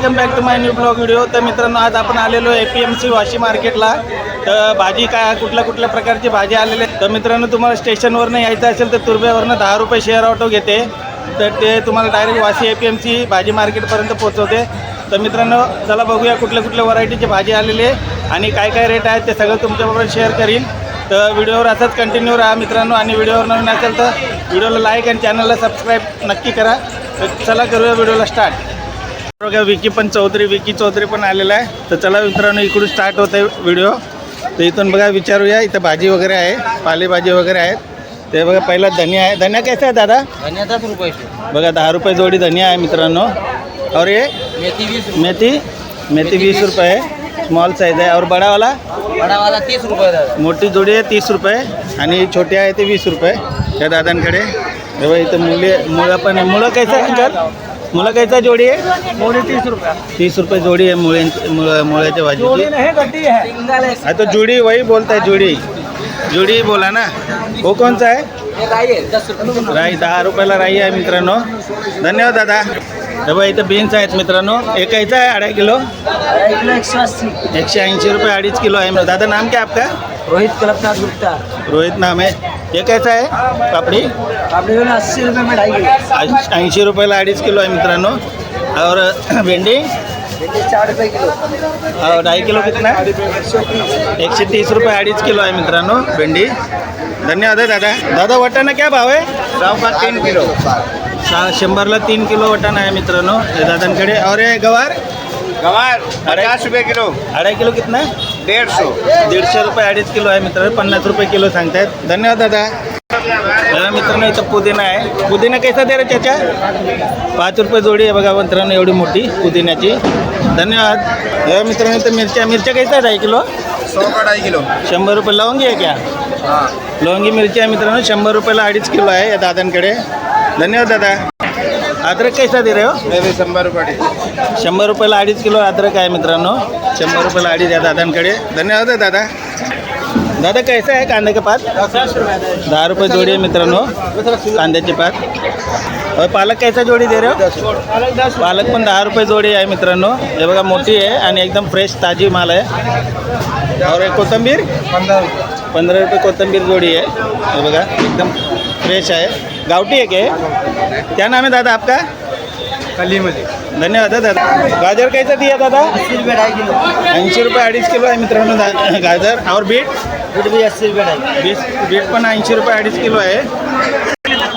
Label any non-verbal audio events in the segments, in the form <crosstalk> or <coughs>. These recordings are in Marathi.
Welcome back to my new blog video तर मित्रांनो आज आपण आलेलो A P M C Vashi मार्केटला. तर भाजी काय कुठल्या कुठल्या प्रकारची भाजी आलेली आहे? तर मित्रांनो तुम्हाला स्टेशनवरनं यायचं असेल तर तुर्ब्यावरनं दहा रुपये शेअर ऑटो घेते. तर ते तुम्हाला direct Vashi A P M C भाजी मार्केटपर्यंत पोहोचवते. तर मित्रांनो चला बघूया कुठल्या कुठल्या व्हरायटीची भाजी आलेली आहे आणि काय काय रेट आहेत ते सगळं तुमच्याबरोबर शेअर करीन. तर व्हिडिओवर असंच कंटिन्यू राहा मित्रांनो. आणि व्हिडिओवर नवीन असेल तर व्हिडिओला लाईक आणि चॅनलला सबस्क्राईब नक्की करा. तर चला करूया व्हिडिओला स्टार्ट बघा विकी पण चौधरी विकी चौधरी पण आलेला आहे. तर चला मित्रांनो इकडून स्टार्ट होत आहे व्हिडिओ तर इथून बघा विचारूया इथं भाजी वगैरे आहे पालेभाजी वगैरे आहेत. ते बघा पहिला धनिया आहे. धनिया कैसा आहे दादा? धनिया दस रुपये बघा दहा रुपये जोडी धनिया आहे मित्रांनो. और ये? मेथी रुपये. मेथी? मेथी वीस रुपये आहे. स्मॉल साईज आहे. और बडा वाला बड़ा वाला तीस रुपये दादा. मोठी जोडी आहे तीस रुपये. आणि छोटी आहे ते वीस रुपये. त्या दादांकडे. तेव्हा इथं मुले मुळं पण आहे. मुळं कैसा आहे मुळं कैसा जोडी आहे? मोड़ी तीस रुपया. तीस रुपये जोडी आहे मुळे मुळं मुळ्याच्या भाजीची नहीं गड्डी है सिंगल है हा तो जुडी वही बोलता है जुडी. जुडी बोला ना. वो कोणचा आहे? राई दहा रुपयाला राई आहे मित्रांनो. धन्यवाद दादा. हे बघा इथं बीन्स आहेत मित्रांनो. एक यायचा आहे अढाई किलो. एकशे ऐंशी रुपये अडीच किलो आहे. दादा नाम क्या आपका? रोहित कल्पनाथ गुप्ता. रोहित नाम है ये कैसा है पापड़ी आपने जो ना अस्सी रुपये में ढाई किलो ऐंशी रुपयाला अडीच किलो आहे मित्रांनो. और भेंडी? भिंडी चार रुपये किलो. और ढाई किलो कितना एक सौ तीस एकशे तीस रुपये अडीच किलो आहे मित्रांनो भेंडी. धन्यवाद आहे दादा. दादा वटाणा क्या भाव आहे? का तीन किलो? सहा शंभरला तीन किलो वटाणा आहे मित्रांनो हे दादांकडे. और ये गवार? गवार पचास रुपये किलो. अढाई किलो कितना डेढ़ सौ दीडशे रुपये अडीच किलो आहे मित्रांनो पन्नास रुपये किलो सांगतायत. धन्यवाद दादा. बघा मित्रांनो इथं पुदिना आहे. पुदिना कैसा दे रे त्याच्या पाच रुपये जोडी आहे बघा मित्रांनो एवढी मोठी पुदिन्याची. धन्यवाद. बघा मित्रांनो इथं मिरच्या मिरच्या कैसा आहे? किलो? सौ का ढाई किलो? शंभर रुपये. लवंगी आहे क्या? हाँ. लवंगी मिरची आहे मित्रांनो शंभर रुपयाला अडीच किलो आहे या दादांकडे. धन्यवाद दादा. अद्रक कैसा दे रे हो? मेरे शंभर रुपये शंभर रुपयाला अडीच किलो अद्रक आहे मित्रांनो. शंभर रुपयाला अडीच या दादांकडे. धन्यवाद आहे दादा. दादा कैसा आहे कांदे का पात? दहा रुपये जोडी आहे मित्रांनो. कांद्याची पात. और पालक कैसा जोडी दे रहे हो? पालक पण दहा रुपये जोडी आहे मित्रांनो. हे बघा मोठी आहे आणि एकदम फ्रेश ताजी माल आहे. और एक कोथिंबीर? पंधरा रुपये. कोथिंबीर जोडी आहे. हे बघा एकदम फ्रेश आहे. गावठी आहे. के क्या नाम है दादा आपका? कली मध्ये धन्यवाद है दादा. गाजर कैसा दिया दादा? अस्सी रुपये ढाई किलो. ऐंशी रुपये अडीच किलो आहे मित्रांनो दा- गाजर. और बीट? बीट भी अस्सी रुपये ढाई बीस बीट पण ऐंशी रुपये अडीच किलो आहे.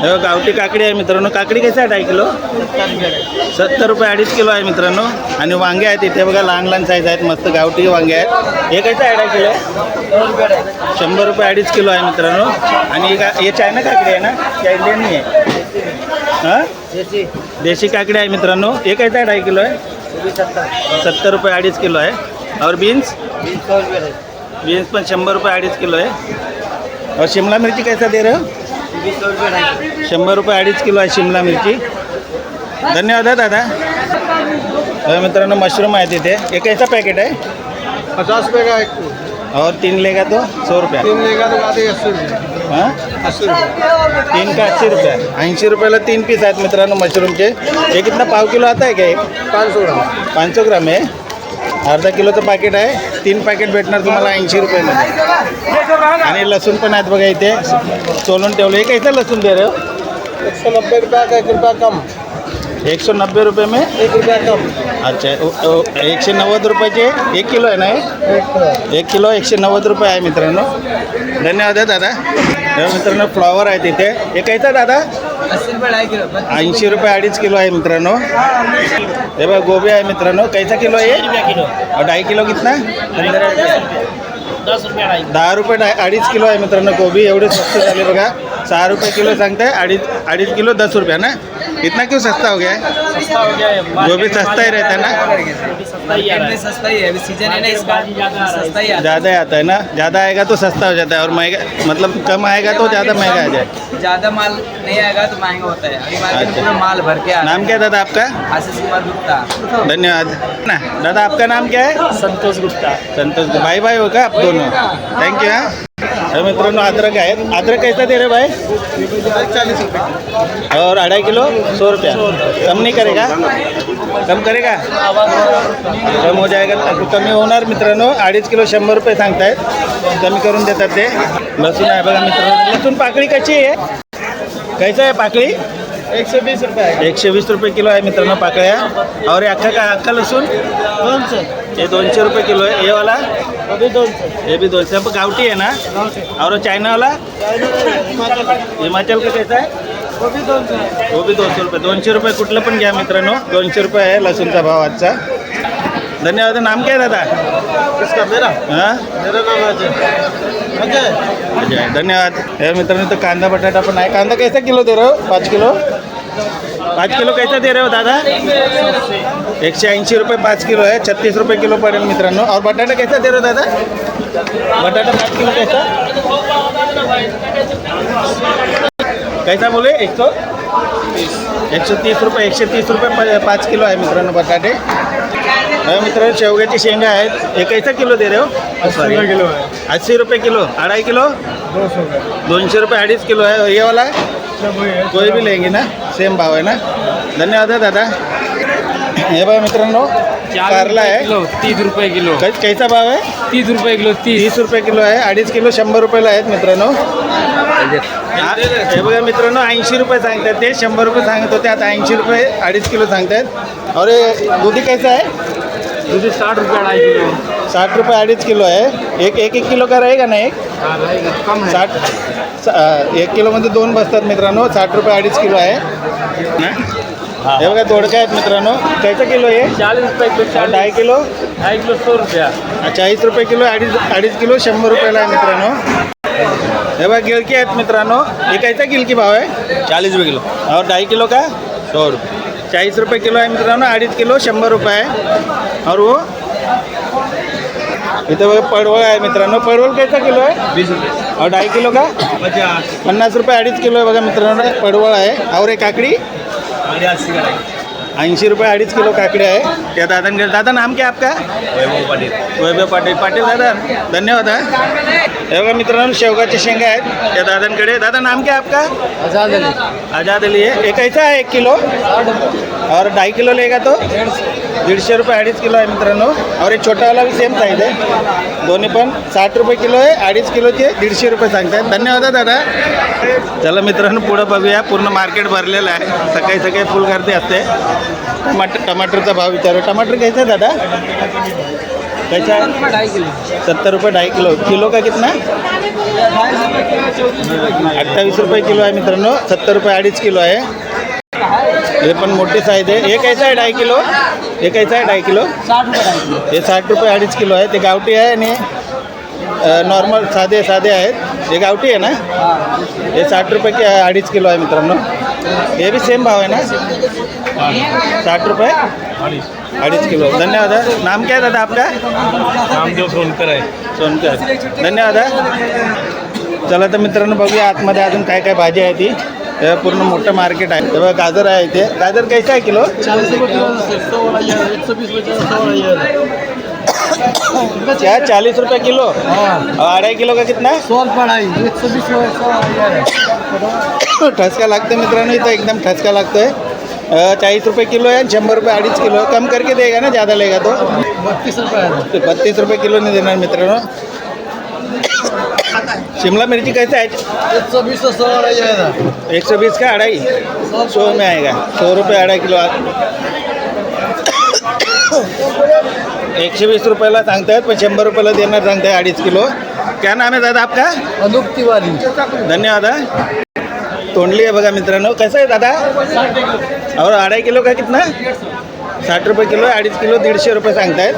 हे गावठी काकडी आहे मित्रांनो. काकडी कैसा आहे ढाई किलो? सत्तर रुपये अडीच किलो आहे मित्रांनो. आणि वांगे आहेत इथे बघा लहान लहान साईज आहेत मस्त गावठी वांगे आहेत. हे कैसा आहे ढाई किलो? शंभर रुपये अडीच किलो आहे मित्रांनो. आणि हे चायना काकडी आहे ना? त्या इंडियन नाही आहे. हां? देशी काकडी आहे मित्रांनो. हे कैसा आहे ढाई किलो आहे? सत्तर रुपये अडीच किलो आहे. और बीन्स बीन्स पण शंभर रुपये अडीच किलो आहे. और शिमला मिरची कैसा दे रहे हो? शंभर रुपये अडीच किलो आहे शिमला मिरची. धन्यवाद आहे दादा. मित्रांनो मशरूम आहे तिथे हे कैसा पॅकेट आहे? पचास रुपये का एक और तीन लेगा तो सौ रुपया. तीन लेगा तो आते अस्सी रुपये. हां? अस्सी रुपये. तीन का अस्सी रुपया? ऐंशी रुपयाला तीन पीस आहेत मित्रांनो मशरूमचे. हे कितना पाव किलो आता आहे का हे पाँच सौ ग्राम. पाच सौ ग्राम आहे. अर्धा किलोचं पाकिट आहे. तीन पॅकेट भेटणार तुम्हाला ऐंशी रुपयामध्ये. आणि लसूण पण आहेत बघा इथे. सोलून ठेवलं. हे कैसा लसूण दे रहे हो? एक सौ नब्बे रुपया का एक रुपया कम? एक सौ नब्बे रुपये में? एक रुपया कम. अच्छा एकशे नव्वद रुपयाचे एक किलो आहे ना हे? एक किलो. एक किलो एकशे नव्वद रुपये आहे मित्रांनो. धन्यवाद आहे दादा. मित्रांनो फ्लॉवर आहे तिथे हे कैसा दादा? अस्सी रुपये ढाई किलो. ऐंशी रुपये अडीच किलो आहे मित्रांनो. हे बघा गोबी आहे मित्रांनो. कैसा किलो आहे? ढाई किलो कितना? दस रुपया. ढाई दहा रुपये अडीच किलो आहे मित्रांनो गोबी एवढे स्वस्त झाले बघा. सहा रुपये किलो सांगताय अडीच अडीच किलो दस रुपया ना? इतना क्यों सस्ता हो गया है? सस्ता हो गया है गोभी सस्ता ही रहता है ना। सस्ता ही है। सस्ता ही है अभी सीज़न है ना इसका सस्ता ही ज़्यादा ही आता है ना। ज़्यादा आएगा तो सस्ता हो जाता है और महँगा मतलब कम आएगा तो ज़्यादा महँगा आ जाए। ज़्यादा माल नहीं आएगा तो महँगा होता है। अभी मार्केट में अच्छा। पूरा माल भर के नाम क्या दादा आपका? आशीष कुमार गुप्ता। धन्यवाद। ना दादा आपका नाम क्या है? संतोष गुप्ता। संतोष भाई भाई हो का आप दोनों? थैंक यू हाँ। अरे मित्रांनो अदरक है। अदरक कैसा दे रहे भाई? चालीस रुपये और अढ़ाई किलो? सौ रुपया। कम नहीं करेगा? कम करेगा? कम हो जाएगा। कमी होणार मित्रांनो अडीच किलो शंभर रुपये सांगतायत. कमी करून देतात ते. लसूण आहे बघा मित्रांनो. लसूण पाकळी कशी आहे? कैसा आहे पाकळी? एक सौ बीस रुपये एकशे वीस रुपये किलो आहे मित्रांनो पाकळ्या. और अख्खा का अख्खा लसूण? से हे दोनशे रुपये किलो आहे. हे वाला? हे भी दोनशे. गावठी आहे ना? और चाइना वाला हिमाचल. हिमाचल का कैसा आहे? भी दोनशे रुपये. दोनशे रुपये कुठलं पण घ्या मित्रांनो. दोनशे रुपये आहे लसूणचा भाव आजचा. धन्यवाद. नाम काय दादा? किसका मेरा. हां? मेरा नाम अजय अजय अजय धन्यवाद. हे मित्रांनो तो कांदा बटाटा पण आहे. कांदा कैसा किलो दे रहे हो? पाच किलो? पाच किलो कैसा दे रहे हो दादा? एकशे ऐंशी रुपये पाच किलो आहे. छत्तीस रुपये किलो पडेल मित्रांनो. और बटाटा कैसा दे रहे हो दादा? बटाटा पाच किलो कैसा? कैसा बोले? एक सौ एक सौ तीस रुपये एकशे तीस रुपये प- पाच किलो आहे मित्रांनो बटाटे. हे मित्रांनो शेवग्याची शेंगा आहेत. हे कैसा किलो दे रहे हो? सॉरी किलो है अस्सी रुपये किलो. अढ़ाई किलो? दो सौ का दोनशे रुपये अडीच किलो आहे. और ये वाला? सब वही है कोई भी लेंगे ना. सेम भाव आहे ना. धन्यवाद आहे दादा. हे बघा मित्रांनो कारला आहे. किलो तीस रुपये किलो. कैसा भाव आहे? तीस रुपये किलो तीस. तीस रुपये किलो आहे. अडीच किलो शंभर रुपयाला आहेत मित्रांनो. हे बघा मित्रांनो ऐंशी रुपये सांगतात ते शंभर रुपये सांगत होते आता ऐंशी रुपये अडीच किलो सांगतायत और ये दुधी कैसा आहे दूध साठ रुपये अढ़ाई किलो साठ रुपये अडीच किलो आहे. एक एक एक किलो का रहेगा ना एक? हाँ, रहेगा, कम है. साठ एक किलोमध्ये दोन बसतात मित्रांनो साठ रुपये अडीच किलो आहे? हे? बघा दोडका आहेत मित्रांनो. कैसा किलो आहे? चालीस रुपये किलो ढाई किलो? ढाई किलो सौ रुपया. चाळीस रुपये किलो अडीच अडीच किलो शंभर रुपयाला आहे मित्रांनो. हे बघा गिलकी आहेत मित्रांनो. हे कैसा गिलकी भाव आहे? चाळीस रुपये किलो. और ढाई किलो का? सौ रुपये. चाळीस रुपये किलो आहे मित्रांनो अडीच किलो शंभर रुपये आहे. और वो इथं बघा पडवळ आहे मित्रांनो. पडवळ कैसा किलो आहे? बीस रुपये. और ढाई किलो का? पन्नास रुपये अडीच किलो आहे बघा मित्रांनो. पडवळ आहे. और एक काकडी ऐंशी रुपये अडीच किलो काकडी आहे. त्या दादांकडे दादा नाम क्या आपका? वैभव पाटिल. वैभव पाटील. पाटील दादा धन्यवाद हा. हे बघा मित्रांनो शेवगाच्या शेंगा आहेत त्या दादांकडे. दादा नाम क्या आपका? आजाद अली. आजाद अली है एक कैसा है एक किलो? और ढाई किलो लेगा तो? दीडशे रुपये अडीच किलो आहे मित्रांनो. और एक छोटा वाला भी सेम साईज आहे. दोन्ही पण साठ रुपये किलो आहे अडीच किलोचे दीडशे रुपये सांगतायत. धन्यवाद दादा. चला मित्रांनो पुढं बघूया. पूर्ण मार्केट भरलेलं आहे. सकाळी सकाळी फुल गर्दी असते. टमाटर टमाटरचा भाव विचारू. टमाटर कैसा आहे दादा? किलो सत्तर रुपये ढाई किलो. किलो का कितना? अठ्ठावीस रुपये किलो आहे मित्रांनो. सत्तर रुपये अडीच किलो आहे. हे पण मोठी साईज आहे. हे कैसा आहे ढाई किलो? हे कैसा आहे ढाई किलो? साठ रुपये ढाई किलो. हे साठ रुपये अडीच किलो आहे. ते गावठी आहे आणि नॉर्मल साधे साधे आहेत. हे गावठी आहे ना हाँ साठ रुपये के अडीच किलो आहे मित्रांनो. हे भी सेम भाव आहे ना? साठ रुपये? अडीच किलो. धन्यवाद. नाम क्या दादा आपका? रामदेव सोनकर आहे. सोनकर. धन्यवाद. चला तर मित्रांनो बघूया आतमध्ये अजून काय काय भाजी आहे ती. हे पूर्ण मोठं मार्केट आहे. तेव्हा गाजर आहे इथे. गाजर कैसा आहे किलो? चालीस रुपये किलो है, है। क्या चालीस रुपये किलो? हाँ। और अढ़ाई किलो का कितना? सौ पढ़ाई एक सौ बीस <coughs> है। ठसका लागतो मित्रांनो इथं एकदम ठसका लागतोय अ, चाळीस रुपये किलो आहे आणि शंभर रुपये अडीच किलो कम करके देगा ना ज़्यादा लेगा तो। बत्तीस रुपये है। बत्तीस रुपये किलोने देणार मित्रांनो। शिमला मिर्ची कैसे है? एक सौ बीस सौ एक सौ बीस का अढ़ाई? सौ में आएगा। सौ रुपये अढ़ाई किलो एकशे वीस रुपयाला सांगतायत पण शंभर रुपयाला देणार सांगताय अडीच किलो. क्या नाम है दादा आपका? अनूप तिवारी. धन्यवाद. तोंडली आहे बघा मित्रांनो. कसं आहे दादा? और अढ़ाई किलो का कितना? साठ रुपये किलो आहे अडीच किलो दीडशे रुपये सांगतायत.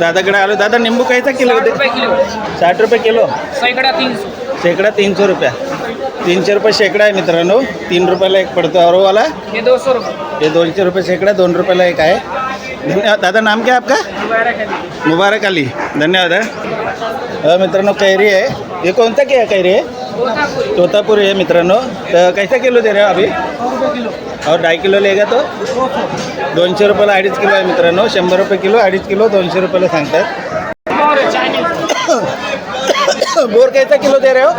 दादाकडे आलो. दादा निंबू कैसा किलो साठ रुपये किलो. शेकडा तीनशे रुपया. तीनशे रुपये शेकडा आहे मित्रांनो. तीन रुपयाला एक पडतो और वाला. हे दो सौ रुपये. ये दोनशे रुपये शेकडा दोन रुपयाला एक आहे. धन्यवाद. दादा नाम क्या आपका? मुबारक अली. धन्यवाद हा. मित्रांनो कैरी आहे. हे कोणता क्या कैरी आहे? तोतापुरी. आहे मित्रांनो. तर कैसा किलो दे रहे हो अभी? और ढाई किलो लेगा तो? दोनशे रुपयाला अडीच किलो आहे मित्रांनो. शंभर रुपये किलो अडीच किलो दोनशे रुपयाला सांगतात. बोर <coughs> कैसा किलो दे रहे हो?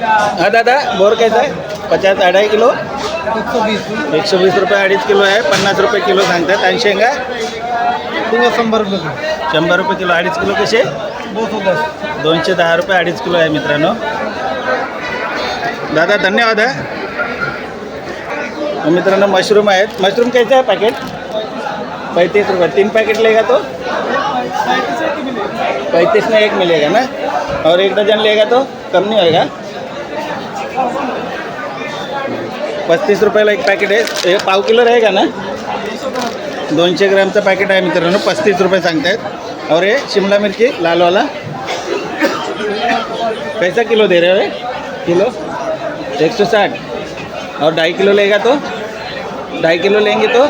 हाँ दादा बोर कैसा है? पचास अढाई किलो? एकशे वीस रुपये अडीच किलो आहे. पन्नास रुपये किलो सांगतात. आणि शेंगा? शंभर रुपये शंभर रुपये किलो. अडीच किलो कसे? दोनशे दहा रुपये अडीच किलो आहे मित्रांनो. दादा धन्यवाद आहे मित्रांनो मशरूम आहेत. मशरूम कैसा आहे पॅकेट पैंतीस रुपये. तीन पैकेट लेगा तो? पैंतीस में एक मिलेगा ना? और एक डजन लेगा तो? कम नहीं होएगा? पस्तीस रुपयाला एक पॅकेट आहे. हे पाव किलो रहेगा ना? दोनशे ग्रॅमचं पॅकेट आहे मित्रांनो. पस्तीस रुपये सांगतायत. और ये शिमला मिरची लालवाला. कैसा किलो दे रहे हो किलो? एक सौ साठ. और ढाई किलो लेगा तो? ढाई किलो लेंगे तो?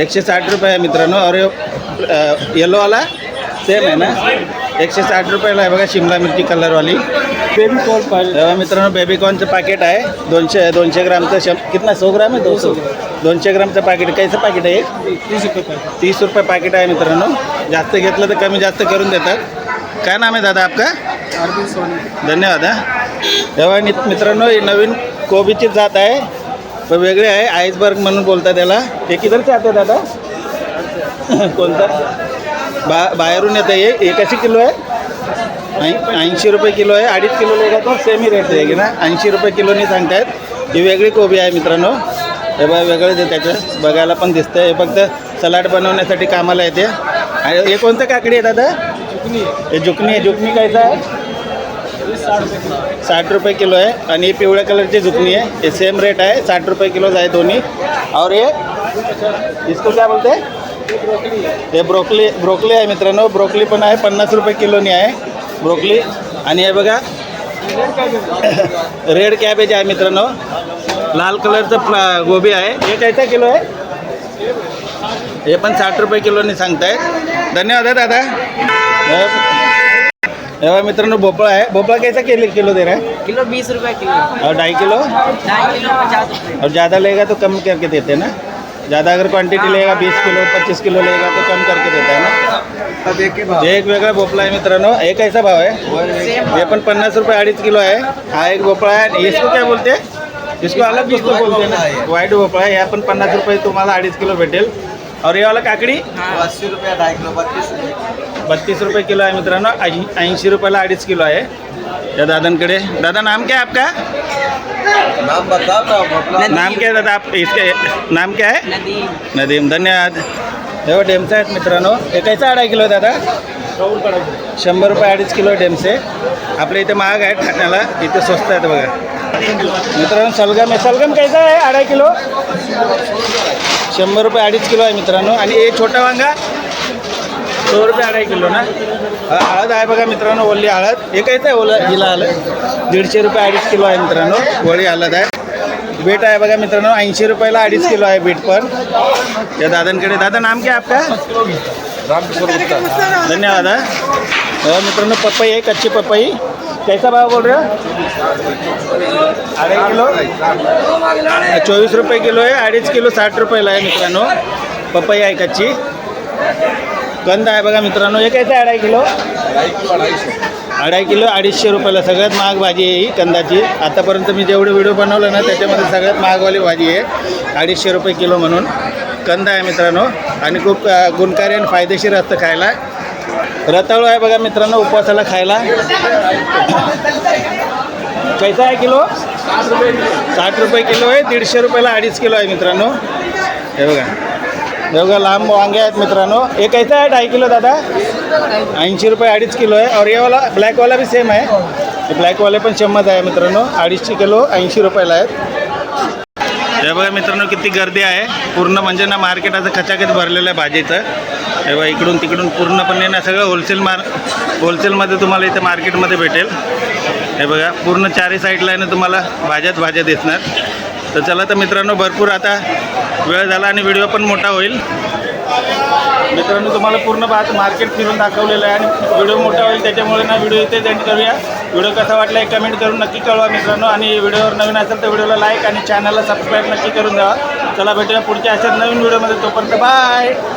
एकशे साठ रुपये आहे मित्रांनो. और येलोवाला सेम आहे ना? एकशे साठ रुपयाला आहे बघा शिमला मिरची कलरवाली बेबीकॉर्न पाहिजे. मित्रांनो बेबीकॉर्नचं पॅकेट आहे. दोनशे दोनशे ग्रामचं शं कितना? सौ ग्राम आहे? दोनशे. दोनशे ग्रामचं पॅकेट कैसं पॅकेट आहे हे? तीस रुपये पाहिजे तीस रुपये पॅकेट आहे मित्रांनो. जास्त घेतलं तर कमी जास्त करून देतात. काय नाम आहे दादा आपका? अरविंद सोनी. धन्यवाद हा. तेव्हा नि- मित्रांनो ही नवीन कोबीची जात आहे. पण वेगळे आहे आईसबर्ग म्हणून बोलतात त्याला हे किधरचे आते दादा? <laughs> कोणता? बा बाहेरून येतं. हे हे कशी किलो आहे? ऐंशी रुपये किलो आहे. अडीच किलो एका तो? सेमी रेट आहे. की ना. ऐंशी रुपये किलोनी सांगतायत. ही वेगळी कोबी आहे मित्रांनो. हे बघा वेगळंच आहे त्याचं. बघायला पण दिसतं हे फक्त सलाड बनवण्यासाठी कामाला येते. आणि हे कोणतं काकडी आहे दादा? हे जुकनी आहे. जुकनी कायचं आहे? साठ रुपये किलो आहे. आणि ही पिवळ्या कलरची जुकनी आहे. हे सेम रेट आहे. साठ रुपये किलोच आहे दोन्ही. और ये इसको काय बोलते? हे ब्रोकली ब्रोकली आहे मित्रांनो. ब्रोकली पण आहे. पन्नास रुपये किलोनी आहे. ब्रोकली. आणि हे बघा रेड कॅबेज आहे मित्रांनो. लाल कलरचं फ्ला गोबी आहे. हे कैसा किलो आहे. हे पण साठ रुपये किलोनी सांगतायत धन्यवाद आहे दादा. हे- मित्रांनो भोपळा आहे. भोपळा कैसा किलो किलो दे रहा है? किलो बीस रुपये किलो. और ढाई किलो? ढाई किलो पचास रुपये. और ज़्यादा लेगा तो कम करके देते ना? ज़्यादा अगर क्वांटिटी लेगा बीस किलो पच्चीस किलो लेगा तो कम करके देता है ना? एक वेगळा भोपळा आहे मित्रांनो. हे कैसा भाव आहे? हे पण पन्नास रुपये अडीच किलो आहे. हा एक भोपळा आहे. आणि इसको क्या बोलते? हैं? इसको अलग तो बोलते हैं ना व्हाईट भोपळा आहे. ह्या पण पन्नास रुपये तुम्हाला अडीच किलो भेटेल. और ये वाला काकडी? अस्सी रुपये ढाई किलो बत्तीस रुपये. बत्तीस रुपये किलो आहे मित्रांनो. ऐंशी रुपयाला अडीच किलो आहे. या दादांकडे. दादा नाम क्या है आपका? नाम बता नाम क्या है दादा? आप इसका नाम क्या है? नदी नदीम. धन्यवाद. हे डेमचे आहेत मित्रांनो. हे कैसा अडाई किलो आहे दादा? शंभर रुपये अडीच किलो डेमसे आपल्या इथे महाग आहेत ठाण्याला इथे स्वस्त आहेत बघा. मित्रांनो सलगम आहे. सलगम कैसा आहे अडा किलो? शंभर रुपये अडीच किलो आहे मित्रांनो. आणि हे छोटा वांगा? सौ रुपये अडाय किलो ना? हळद आहे बघा मित्रांनो ओली हळद. हे कैसा आहे ओला हिला हळद दीडशे रुपये अडीच किलो आहे मित्रांनो. वळी हळद आहे. बीट आहे बघा मित्रांनो ऐंशी रुपयाला अडीच किलो आहे बीट पण. या दादांकडे दादा नाम क्या रामकिशोर आपका? धन्यवाद बघा मित्रांनो पपई आहे कच्ची पपई. कैसा भाव बोल रहे हो? अडीच किलो? चोवीस रुपये किलो आहे अडीच किलो साठ रुपयाला आहे मित्रांनो. पपई आहे कच्ची. कंद आहे बघा मित्रांनो हे कैसा आहे अडाई किलो? अडाई किलो अडीचशे रुपयाला सगळ्यात महाग भाजी आहे ही कंदाची. आतापर्यंत मी जेवढे व्हिडिओ बनवलं ना त्याच्यामध्ये सगळ्यात महागवाली भाजी आहे. अडीचशे रुपये किलो म्हणून. कंद आहे मित्रांनो. आणि खूप गुणकारी आणि फायदेशीर असतं खायला. रताळू आहे बघा मित्रांनो उपवासाला खायला. कैसा आहे किलो? साठ रुपये किलो आहे. दीडशे रुपयाला अडीच किलो आहे मित्रांनो. हे बघा. हे बघा लांब वांगे आहेत मित्रांनो. हे कैसा आहे ढाई किलो दादा. ऐंशी रुपये अडीच किलो आहे. और येवाला ब्लॅकवाला बी सेम आहे. ब्लॅकवाले पण शंभर आहे मित्रांनो. अडीचशे किलो ऐंशी रुपयाला आहेत. हे बघा मित्रांनो किती गर्दी आहे. पूर्ण म्हणजे ना मार्केट असं खचाखच भरलेलं आहे भाजीचं. हे बघा इकडून तिकडून पूर्णपणे ना सगळं होलसेल मार होलसेलमध्ये तुम्हाला इथं मार्केटमध्ये भेटेल. हे बघा पूर्ण चारही साईडला आहे ना तुम्हाला भाज्याच भाज्या दिसणार. तर चला तर मित्रांनो भरपूर आता वेळ झाला आणि व्हिडिओ पण मोठा होईल. मित्रांनो तुम्हाला पूर्ण बात मार्केट फिरून दाखवलेलं आहे आणि व्हिडिओ मोठा होईल त्याच्यामुळे ना व्हिडिओ इथेच एंड करूया. व्हिडिओ कसा वाटला एक कमेंट करून नक्की कळवा मित्रांनो आणि व्हिडिओवर नवीन असेल तर व्हिडिओला लाईक आणि चॅनलला सबस्क्राईब नक्की करून द्यावा. चला भेटूया पुढच्या अशाच नवीन व्हिडिओमध्ये. तोपर्यंत बाय